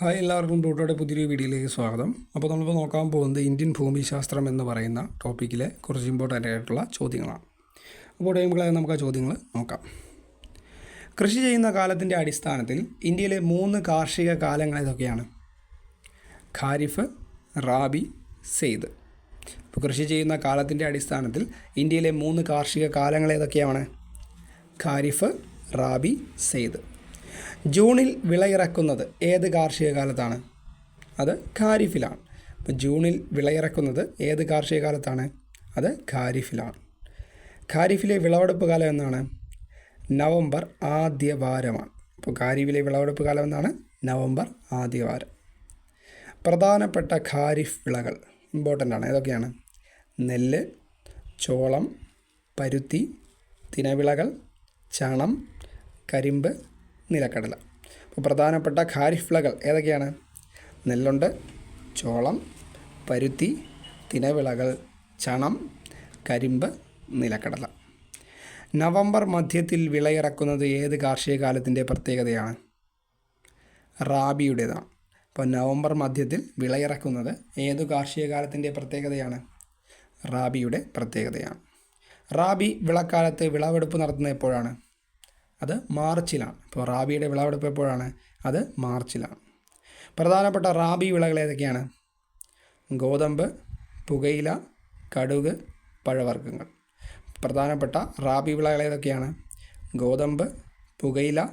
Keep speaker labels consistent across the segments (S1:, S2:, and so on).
S1: Hi എല്ലാവർക്കും ടൂട്ടോയുടെ പുതിയൊരു വീഡിയോയിലേക്ക് സ്വാഗതം. അപ്പോൾ നമ്മളിപ്പോൾ നോക്കാൻ പോകുന്നത് ഇന്ത്യൻ ഭൂമിശാസ്ത്രം എന്ന് പറയുന്ന ടോപ്പിക്കിലെ കുറച്ച് ഇമ്പോർട്ടന്റ് ആയിട്ടുള്ള ചോദ്യങ്ങളാണ്. അപ്പോൾ ടൈമുകളെ നമുക്ക് ആ ചോദ്യങ്ങൾ നോക്കാം. കൃഷി ചെയ്യുന്ന കാലത്തിന്റെ അടിസ്ഥാനത്തിൽ ഇന്ത്യയിലെ മൂന്ന് കാർഷിക കാലങ്ങൾ ഏതൊക്കെയാണ്? ഖാരിഫ് റാബി സെയ്ദ്. അപ്പോൾ കൃഷി ചെയ്യുന്ന കാലത്തിന്റെ അടിസ്ഥാനത്തിൽ ഇന്ത്യയിലെ മൂന്ന് കാർഷിക കാലങ്ങൾ ഏതൊക്കെയാണ്? ഖാരിഫ് റാബി സെയ്ദ്. ജൂണിൽ വിളയിറക്കുന്നത് ഏത് കാർഷിക കാലത്താണ്? അത് ഖാരിഫിലാണ്. അപ്പോൾ ജൂണിൽ വിളയിറക്കുന്നത് ഏത് കാർഷിക കാലത്താണ്? അത് ഖാരിഫിലാണ്. ഖാരിഫിലെ വിളവെടുപ്പ് കാലം എന്നാണ്? നവംബർ ആദ്യ വാരമാണ്. അപ്പോൾ ഖാരിഫിലെ വിളവെടുപ്പ് കാലം എന്നാണ്? നവംബർ ആദ്യ വാരം. പ്രധാനപ്പെട്ട ഖാരിഫ് വിളകൾ ഇമ്പോർട്ടന്റ് ആണ്. ഏതൊക്കെയാണ്? നെല്ല് ചോളം പരുത്തി തിനവിളകൾ ചണം കരിമ്പ് നിലക്കടല. അപ്പോൾ പ്രധാനപ്പെട്ട ഖാരിഫ് വിളകൾ ഏതൊക്കെയാണ്? നെല്ലുണ്ട് ചോളം പരുത്തി തിനവിളകൾ ചണം കരിമ്പ് നിലക്കടല. നവംബർ മധ്യത്തിൽ വിളയിറക്കുന്നത് ഏത് കാർഷിക കാലത്തിന്റെ പ്രത്യേകതയാണ്? റാബിയുടേതാണ്. അപ്പോൾ നവംബർ മധ്യത്തിൽ വിളയിറക്കുന്നത് ഏതു കാർഷിക കാലത്തിന്റെ പ്രത്യേകതയാണ്? റാബിയുടെ പ്രത്യേകതയാണ്. റാബി വിളക്കാലത്ത് വിളവെടുപ്പ് നടത്തുന്നത് എപ്പോഴാണ്? അത് മാർച്ചിലാണ്. അപ്പോൾ റാബിയുടെ വിളവെടുപ്പ് എപ്പോഴാണ് അത് മാർച്ചിലാണ്. പ്രധാനപ്പെട്ട റാബി വിളകൾ ഏതൊക്കെയാണ്? ഗോതമ്പ് പുകയില കടുക് പഴവർഗങ്ങൾ. പ്രധാനപ്പെട്ട റാബി വിളകൾ ഏതൊക്കെയാണ്? ഗോതമ്പ് പുകയില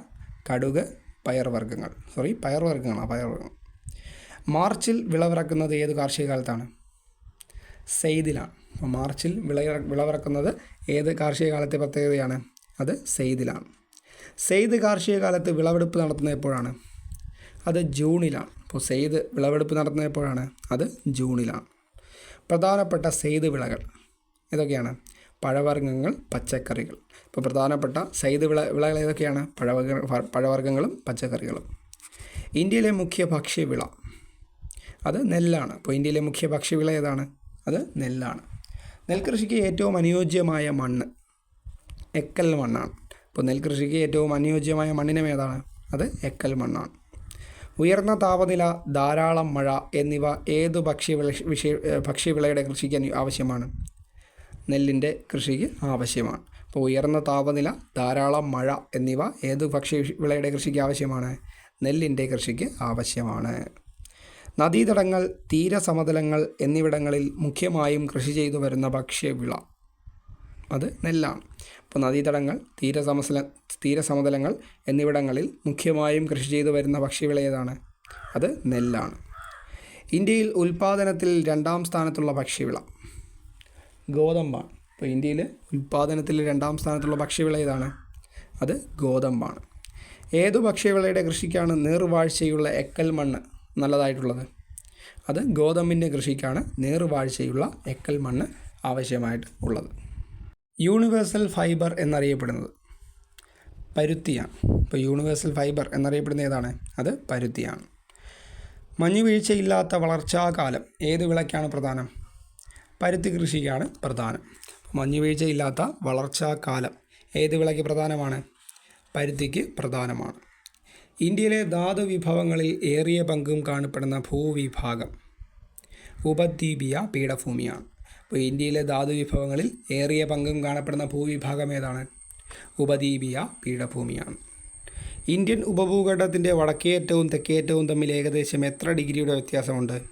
S1: കടുക് പയർവർഗങ്ങൾ. സോറി പയർവർഗങ്ങളാണ് പയർവർഗങ്ങൾ. മാർച്ചിൽ വിളവിറക്കുന്നത് ഏത് കാർഷിക കാലത്താണ്? സെയ്ദിലാണ് അപ്പോൾ മാർച്ചിൽ വിളയിറ വിളവിറക്കുന്നത് ഏത് കാർഷിക കാലത്തെ പ്രത്യേകതയാണ്? അത് സെയ്ദിലാണ് സെയ്ദ് കാർഷിക കാലത്ത് വിളവെടുപ്പ് നടത്തുന്നത് എപ്പോഴാണ്? അത് ജൂണിലാണ്. അപ്പോൾ സെയ്ദ് വിളവെടുപ്പ് നടത്തുന്നത് എപ്പോഴാണ്? അത് ജൂണിലാണ്. പ്രധാനപ്പെട്ട സെയ്ദ് വിളകൾ ഏതൊക്കെയാണ്? പഴവർഗങ്ങൾ പച്ചക്കറികൾ. ഇപ്പോൾ പ്രധാനപ്പെട്ട സെയ്ദ് വിള വിളകൾ ഏതൊക്കെയാണ്? പഴവർഗ പഴവർഗങ്ങളും പച്ചക്കറികളും. ഇന്ത്യയിലെ മുഖ്യ ഭക്ഷ്യവിള അത് നെല്ലാണ്. അപ്പോൾ ഇന്ത്യയിലെ മുഖ്യ ഭക്ഷ്യവിള ഏതാണ്? അത് നെല്ലാണ്. നെൽകൃഷിക്ക് ഏറ്റവും അനുയോജ്യമായ മണ്ണ് എക്കൽ മണ്ണാണ്. അപ്പോൾ നെൽകൃഷിക്ക് ഏറ്റവും അനുയോജ്യമായ മണ്ണിനം ഏതാണ്? അത് എക്കൽ മണ്ണാണ്. ഉയർന്ന താപനില ധാരാളം മഴ എന്നിവ ഏത് ഭക്ഷ്യവിള വിഷയ ഭക്ഷ്യവിളയുടെ കൃഷിക്ക് ആവശ്യമാണ്? നെല്ലിന്റെ കൃഷിക്ക് ആവശ്യമാണ്. അപ്പോൾ ഉയർന്ന താപനില ധാരാളം മഴ എന്നിവ ഏത് ഭക്ഷ്യവിളയുടെ കൃഷിക്ക് ആവശ്യമാണ്? നെല്ലിന്റെ കൃഷിക്ക് ആവശ്യമാണ്. നദീതടങ്ങൾ തീരസമതലങ്ങൾ എന്നിവിടങ്ങളിൽ മുഖ്യമായും കൃഷി ചെയ്തു വരുന്ന ഭക്ഷ്യവിള. അത് നെല്ലാണ്. അപ്പോൾ നദീതടങ്ങൾ തീരസമസല തീരസമതലങ്ങൾ എന്നിവിടങ്ങളിൽ മുഖ്യമായും കൃഷി ചെയ്തു വരുന്ന ഭക്ഷ്യവിള ഏതാണ്? അത് നെല്ലാണ്. ഇന്ത്യയിൽ ഉൽപ്പാദനത്തിൽ രണ്ടാം സ്ഥാനത്തുള്ള ഭക്ഷ്യവിള ഗോതമ്പാണ്. ഇപ്പോൾ ഇന്ത്യയിൽ ഉൽപ്പാദനത്തിൽ രണ്ടാം സ്ഥാനത്തുള്ള ഭക്ഷ്യവിള ഏതാണ്? അത് ഗോതമ്പാണ്. ഏതു ഭക്ഷ്യവിളയുടെ കൃഷിക്കാണ് നീർവാഴ്ചയുള്ള എക്കൽ മണ്ണ് നല്ലതായിട്ടുള്ളത്? അത് ഗോതമ്പിന്റെ കൃഷിക്കാണ് നീർവാഴ്ചയുള്ള എക്കൽ മണ്ണ് ആവശ്യമായിട്ട് ഉള്ളത്. യൂണിവേഴ്സൽ ഫൈബർ എന്നറിയപ്പെടുന്നത്. പരുത്തിയാണ്. ഇപ്പോൾ യൂണിവേഴ്സൽ ഫൈബർ എന്നറിയപ്പെടുന്ന ഏതാണ്? അത് പരുത്തിയാണ്. മഞ്ഞുവീഴ്ചയില്ലാത്ത വളർച്ചാകാലം ഏത് വിളയ്ക്കാണ് പ്രധാനം? പരുത്തി കൃഷിക്കാണ് പ്രധാനം. മഞ്ഞുവീഴ്ചയില്ലാത്ത വളർച്ചാകാലം ഏത് വിളയ്ക്ക് പ്രധാനമാണ്? പരുത്തിക്ക് പ്രധാനമാണ്. ഇന്ത്യയിലെ ധാതു വിഭവങ്ങളിൽ ഏറിയ പങ്കും കാണപ്പെടുന്ന ഭൂവിഭാഗം ഉപദ്വീപിയ പീഠഭൂമിയാണ്. അപ്പോൾ ഇന്ത്യയിലെ ധാതു വിഭവങ്ങളിൽ ഏറിയ പങ്കും കാണപ്പെടുന്ന ഭൂവിഭാഗം ഏതാണ്? ഉപദ്വീപീയ പീഠഭൂമിയാണ്. ഇന്ത്യൻ ഉപഭൂഖണ്ഡത്തിന്റെ വടക്കേറ്റവും തെക്കേറ്റവും തമ്മിൽ ഏകദേശം എത്ര ഡിഗ്രിയുടെ വ്യത്യാസമുണ്ട്?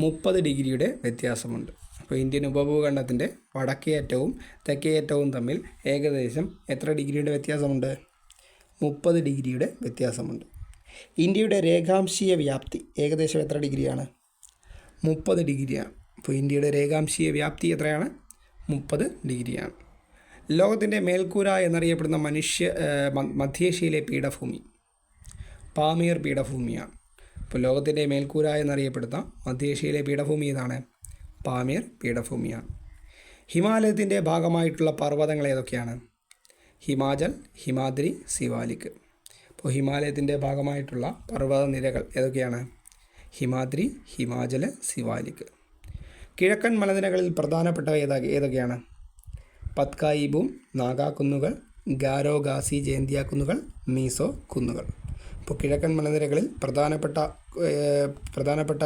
S1: മുപ്പത് ഡിഗ്രിയുടെ വ്യത്യാസമുണ്ട്. അപ്പോൾ ഇന്ത്യൻ ഉപഭൂഖണ്ഡത്തിന്റെ വടക്കേറ്റവും തെക്കേറ്റവും തമ്മിൽ ഏകദേശം എത്ര ഡിഗ്രിയുടെ വ്യത്യാസമുണ്ട്? മുപ്പത് ഡിഗ്രിയുടെ വ്യത്യാസമുണ്ട്. ഇന്ത്യയുടെ രേഖാംശീയ വ്യാപ്തി ഏകദേശം എത്ര ഡിഗ്രിയാണ്? മുപ്പത് ഡിഗ്രിയാണ്. അപ്പോൾ ഇന്ത്യയുടെ രേഖാംശീയ വ്യാപ്തി എത്രയാണ്? മുപ്പത് ഡിഗ്രിയാണ്. ലോകത്തിന്റെ മേൽക്കൂര എന്നറിയപ്പെടുന്ന മനുഷ്യ മധ്യേഷ്യയിലെ പീഠഭൂമി. പാമിയർ പീഠഭൂമിയാണ്. ഇപ്പോൾ ലോകത്തിന്റെ മേൽക്കൂര എന്നറിയപ്പെടുന്ന മധ്യേഷ്യയിലെ പീഠഭൂമി ഏതാണ്? പാമിയർ പീഠഭൂമിയാണ്. ഹിമാലയത്തിന്റെ ഭാഗമായിട്ടുള്ള പർവതങ്ങൾ ഏതൊക്കെയാണ്? ഹിമാചൽ ഹിമാദ്രി സിവാലിക്. അപ്പോൾ ഹിമാലയത്തിന്റെ ഭാഗമായിട്ടുള്ള പർവത നിരകൾ ഏതൊക്കെയാണ്? ഹിമാദ്രി ഹിമാചൽ സിവാലിക്. കിഴക്കൻ മലനിരകളിൽ പ്രധാനപ്പെട്ട ഏതാ ഏതൊക്കെയാണ്? പത്കായിബും നാഗാക്കുന്നുകൾ ഗാരോ ഗാസി ജയന്തിയ കുന്നുകൾ മീസോ കുന്നുകൾ. അപ്പോൾ കിഴക്കൻ മലനിരകളിൽ പ്രധാനപ്പെട്ട പ്രധാനപ്പെട്ട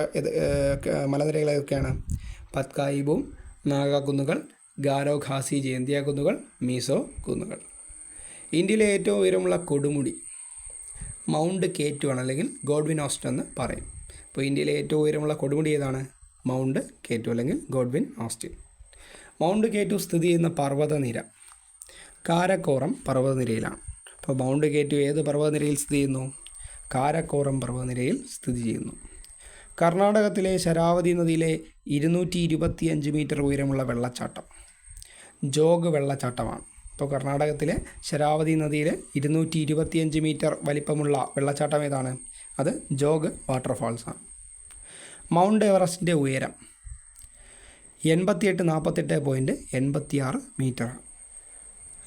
S1: ഏതൊക്കെയാണ്? പത്കായിബും നാഗാക്കുന്നുകൾ കുന്നുകൾ ഗാരോ ഖാസി ജയന്തിയ കുന്നുകൾ മീസോ കുന്നുകൾ. ഇന്ത്യയിലെ ഏറ്റവും ഉയരമുള്ള കൊടുമുടി മൗണ്ട് കേറ്റു ആണ് അല്ലെങ്കിൽ ഗോഡ്വിൻ ഓസ്റ്റ് എന്ന് പറയും. അപ്പോൾ ഇന്ത്യയിലെ ഏറ്റവും ഉയരമുള്ള കൊടുമുടി ഏതാണ്? മൗണ്ട് കെ ടു അല്ലെങ്കിൽ Godwin Austen Mount K two സ്ഥിതി ചെയ്യുന്ന പർവതനിര. കാരക്കോറം പർവതനിരയിലാണ്. അപ്പോൾ മൗണ്ട് കെ ടു ഏത് പർവതനിരയിൽ സ്ഥിതി ചെയ്യുന്നു? കാരക്കോറം പർവതനിരയിൽ സ്ഥിതി ചെയ്യുന്നു. കർണാടകത്തിലെ ശരാവതി നദിയിലെ ഇരുന്നൂറ്റി ഇരുപത്തിയഞ്ച് മീറ്റർ ഉയരമുള്ള വെള്ളച്ചാട്ടം. ജോഗ് വെള്ളച്ചാട്ടമാണ്. ഇപ്പോൾ കർണാടകത്തിലെ ശരാവതി നദിയിലെ ഇരുന്നൂറ്റി ഇരുപത്തിയഞ്ച് മീറ്റർ വലിപ്പമുള്ള വെള്ളച്ചാട്ടം ഏതാണ്? അത് ജോഗ് വാട്ടർഫാൾസാണ്. മൗണ്ട് എവറസ്റ്റിന്റെ ഉയരം എൺപത്തിയെട്ട് നാൽപ്പത്തെട്ട് പോയിന്റ് എൺപത്തിയാറ് മീറ്റർ.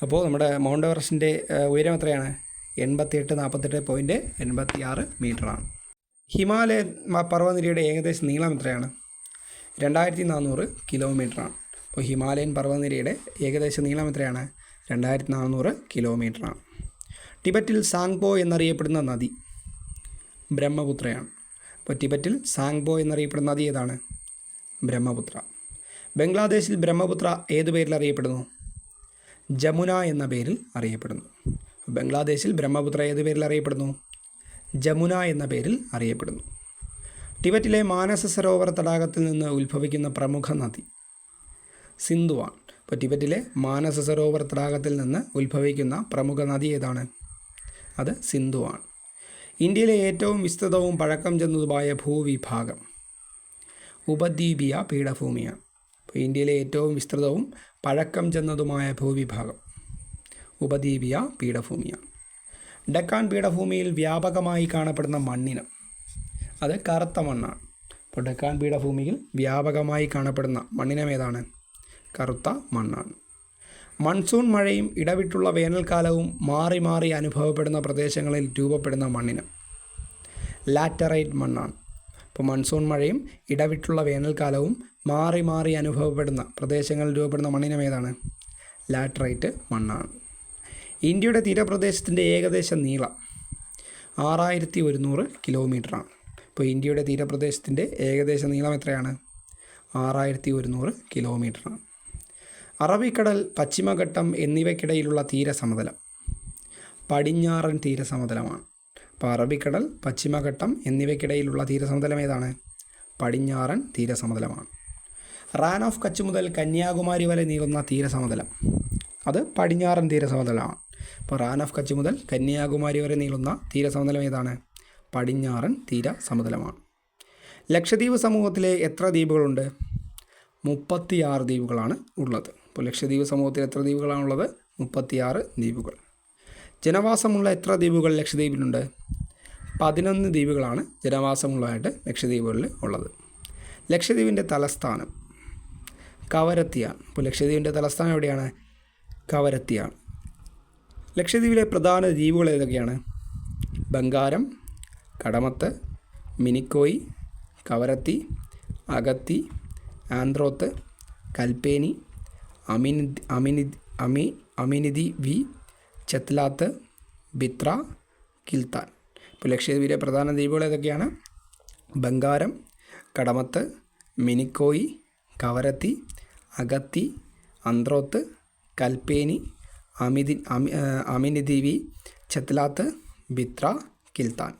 S1: അപ്പോൾ നമ്മുടെ മൗണ്ട് എവറസ്റ്റിന്റെ ഉയരം എത്രയാണ്? എൺപത്തിയെട്ട് നാൽപ്പത്തെട്ട് പോയിന്റ് എൺപത്തിയാറ് മീറ്ററാണ്. ഹിമാലയ പർവതനിരയുടെ ഏകദേശം നീളം എത്രയാണ്? രണ്ടായിരത്തി നാനൂറ് കിലോമീറ്ററാണ്. അപ്പോൾ ഹിമാലയൻ പർവതനിരയുടെ ഏകദേശ നീളം എത്രയാണ്? രണ്ടായിരത്തി നാനൂറ് കിലോമീറ്ററാണ്. ടിബറ്റിൽ സാങ്പോ എന്നറിയപ്പെടുന്ന നദി ബ്രഹ്മപുത്രയാണ്. ടിബറ്റിൽ സാങ്പോ എന്നറിയപ്പെടുന്ന നദി ഏതാണ്? ബ്രഹ്മപുത്ര. ബംഗ്ലാദേശിൽ ബ്രഹ്മപുത്ര ഏതു പേരിൽ അറിയപ്പെടുന്നു? ജമുന എന്ന പേരിൽ അറിയപ്പെടുന്നു. ബംഗ്ലാദേശിൽ ബ്രഹ്മപുത്ര ഏതു പേരിൽ അറിയപ്പെടുന്നു? ജമുന എന്ന പേരിൽ അറിയപ്പെടുന്നു. ടിബറ്റിലെ മാനസ സരോവർ തടാകത്തിൽ നിന്ന് ഉത്ഭവിക്കുന്ന പ്രമുഖ നദി സിന്ധുവാണ്. ഇപ്പോൾ ടിബറ്റിലെ മാനസ സരോവർ തടാകത്തിൽ നിന്ന് ഉത്ഭവിക്കുന്ന പ്രമുഖ നദി ഏതാണ്? അത് സിന്ധുവാണ്. ഇന്ത്യയിലെ ഏറ്റവും വിസ്തൃതവും പഴക്കം ചെന്നതുമായ ഭൂവിഭാഗം. ഉപദ്വീപീയ പീഠഭൂമിയാണ്. അപ്പോൾ ഇന്ത്യയിലെ ഏറ്റവും വിസ്തൃതവും പഴക്കം ചെന്നതുമായ ഭൂവിഭാഗം ഉപദ്വീപീയ പീഠഭൂമിയാണ്. ഡക്കാൻ പീഠഭൂമിയിൽ വ്യാപകമായി കാണപ്പെടുന്ന മണ്ണിനം. അത് കറുത്ത മണ്ണാണ്. അപ്പോൾ ഡക്കാൻ പീഠഭൂമിയിൽ വ്യാപകമായി കാണപ്പെടുന്ന മണ്ണിനം ഏതാണ്? കറുത്ത മണ്ണാണ്. മൺസൂൺ മഴയും ഇടവിട്ടുള്ള വേനൽക്കാലവും മാറി മാറി അനുഭവപ്പെടുന്ന പ്രദേശങ്ങളിൽ രൂപപ്പെടുന്ന മണ്ണിന്. ലാറ്ററൈറ്റ് മണ്ണാണ്. ഇപ്പോൾ മൺസൂൺ മഴയും ഇടവിട്ടുള്ള വേനൽക്കാലവും മാറി മാറി അനുഭവപ്പെടുന്ന പ്രദേശങ്ങളിൽ രൂപപ്പെടുന്ന മണ്ണിനം ഏതാണ്? ലാറ്ററൈറ്റ് മണ്ണാണ്. ഇന്ത്യയുടെ തീരപ്രദേശത്തിന്റെ ഏകദേശ നീളം ആറായിരത്തി ഒരുന്നൂറ് കിലോമീറ്ററാണ്. ഇപ്പോൾ ഇന്ത്യയുടെ തീരപ്രദേശത്തിന്റെ ഏകദേശ നീളം എത്രയാണ്? ആറായിരത്തി ഒരുന്നൂറ് കിലോമീറ്ററാണ്. അറബിക്കടൽ പശ്ചിമഘട്ടം എന്നിവയ്ക്കിടയിലുള്ള തീരസമതലം പടിഞ്ഞാറൻ തീരസമതലമാണ്. അപ്പോൾ അറബിക്കടൽ പശ്ചിമഘട്ടം എന്നിവയ്ക്കിടയിലുള്ള തീരസമതലം ഏതാണ്? പടിഞ്ഞാറൻ തീരസമതലമാണ്. റാൻ ഓഫ് കച്ച് മുതൽ കന്യാകുമാരി വരെ നീളുന്ന തീരസമതലം അത് പടിഞ്ഞാറൻ തീരസമതലമാണ്. അപ്പോൾ റാൻ ഓഫ് കച്ച് മുതൽ കന്യാകുമാരി വരെ നീളുന്ന തീരസമതലം ഏതാണ്? പടിഞ്ഞാറൻ തീരസമതലമാണ്. ലക്ഷദ്വീപ് സമൂഹത്തിലെ എത്ര ദ്വീപുകളുണ്ട്? മുപ്പത്തിയാറ് ദ്വീപുകളാണ് ഉള്ളത്. അപ്പോൾ ലക്ഷദ്വീപ് സമൂഹത്തിൽ എത്ര ദ്വീപുകളാണുള്ളത്? മുപ്പത്തിയാറ് ദ്വീപുകൾ. ജനവാസമുള്ള എത്ര ദ്വീപുകൾ ലക്ഷദ്വീപിലുണ്ട്? പതിനൊന്ന് ദ്വീപുകളാണ് ജനവാസമുള്ളതായിട്ട് ലക്ഷദ്വീപുകളിൽ ഉള്ളത്. ലക്ഷദ്വീപിന്റെ തലസ്ഥാനം കവരത്തിയാണ്. അപ്പോൾ ലക്ഷദ്വീപിന്റെ തലസ്ഥാനം എവിടെയാണ്? കവരത്തിയാണ്. ലക്ഷദ്വീപിലെ പ്രധാന ദ്വീപുകൾ ഏതൊക്കെയാണ്? ബംഗാരം കടമത്ത് മിനിക്കോയി കവരത്തി അഗത്തി ആന്ത്രോത്ത് കൽപ്പേനി അമിനി അമിനി അമി അമിനിതി വി ചത്ലാത്ത് ബിത്ര കിൽത്താൻ. ഇപ്പോൾ ലക്ഷദ്വീപിലെ പ്രധാന ദ്വീപുകൾ ഏതൊക്കെയാണ്? ബംഗാരം കടമത്ത് മിനിക്കോയി കവരത്തി അഗത്തി അന്ത്രോത്ത് കൽപ്പേനി അമിതി അമി അമിനിദിവി ചത്ലാത്ത് ബിത്ര കിൽത്താൻ.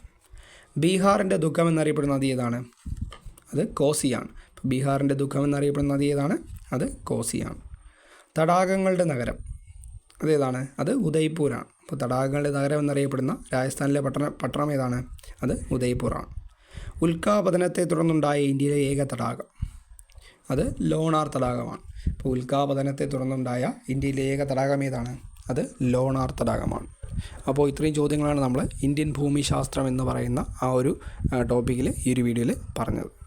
S1: ബീഹാറിന്റെ ദുഃഖം എന്നറിയപ്പെടുന്ന നദി ഏതാണ്? അത് കോസിയാണ്. ബീഹാറിന്റെ ദുഃഖം എന്നറിയപ്പെടുന്ന നദി ഏതാണ്? അത് കോസിയാണ്. തടാകങ്ങളുടെ നഗരം. അതേതാണ് അത് ഉദയ്പൂരാണ്. അപ്പോൾ തടാകങ്ങളുടെ നഗരം എന്നറിയപ്പെടുന്ന രാജസ്ഥാനിലെ പട്ടണ പട്ടണം ഏതാണ്? അത് ഉദയ്പൂറാണ് ഉൽക്കാപതനത്തെ തുടർന്നുണ്ടായ ഇന്ത്യയിലെ ഏക തടാകം. അത് ലോണാർ തടാകമാണ്. അപ്പോൾ ഉൽക്കാപതനത്തെ തുടർന്നുണ്ടായ ഇന്ത്യയിലെ ഏക തടാകം ഏതാണ്? അത് ലോണാർ തടാകമാണ്. അപ്പോൾ ഇത്രയും ചോദ്യങ്ങളാണ് നമ്മൾ ഇന്ത്യൻ ഭൂമിശാസ്ത്രം എന്ന് പറയുന്ന ആ ഒരു ടോപ്പിക്കിൽ ഈ ഒരു വീഡിയോയിൽ പറഞ്ഞത്.